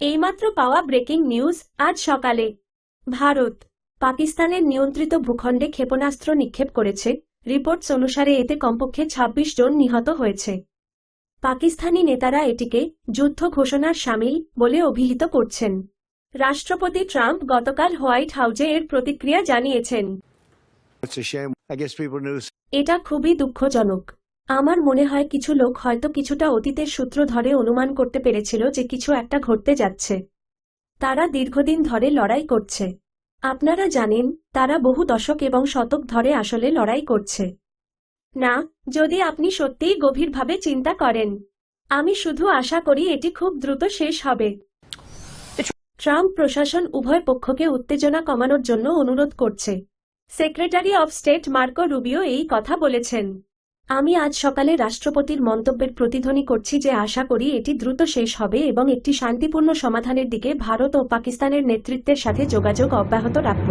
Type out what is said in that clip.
এইমাত্র পাওয়া breaking news আজ সকালে। ভারত পাকিস্তানের নিয়ন্ত্রিত ভূখণ্ডে ক্ষেপণাস্ত্র নিক্ষেপ করেছে। রিপোর্টস অনুসারে এতে কমপক্ষে ২৬ জন নিহত হয়েছে। পাকিস্তানি নেতারা এটিকে যুদ্ধ ঘোষণার সামিল বলে অভিহিত করছেন। রাষ্ট্রপতি ট্রাম্প গতকাল হোয়াইট হাউজে এর প্রতিক্রিয়া জানিয়েছেন। এটা খুবই দুঃখজনক। আমার মনে হয় কিছু লোক হয়তো কিছুটা অতীতের সূত্র ধরে অনুমান করতে পেরেছিল যে কিছু একটা ঘটতে যাচ্ছে। তারা দীর্ঘদিন ধরে লড়াই করছে। আপনারা জানেন, তারা বহু দশক এবং শতক ধরে আসলে লড়াই করছে। না, যদি আপনি সত্যিই গভীরভাবে চিন্তা করেন, আমি শুধু আশা করি এটি খুব দ্রুত শেষ হবে। ট্রাম্প প্রশাসন উভয় পক্ষকে উত্তেজনা কমানোর জন্য অনুরোধ করছে। Secretary of state Marco Rubio এই কথা বলেছেন। আমি আজ সকালে রাষ্ট্রপতির মন্তব্যের প্রতিধ্বনি করছি যে আশা করি এটি দ্রুত শেষ হবে এবং একটি শান্তিপূর্ণ সমাধানের দিকে ভারত ও পাকিস্তানের নেতৃত্বের সাথে যোগাযোগ অব্যাহত রাখব।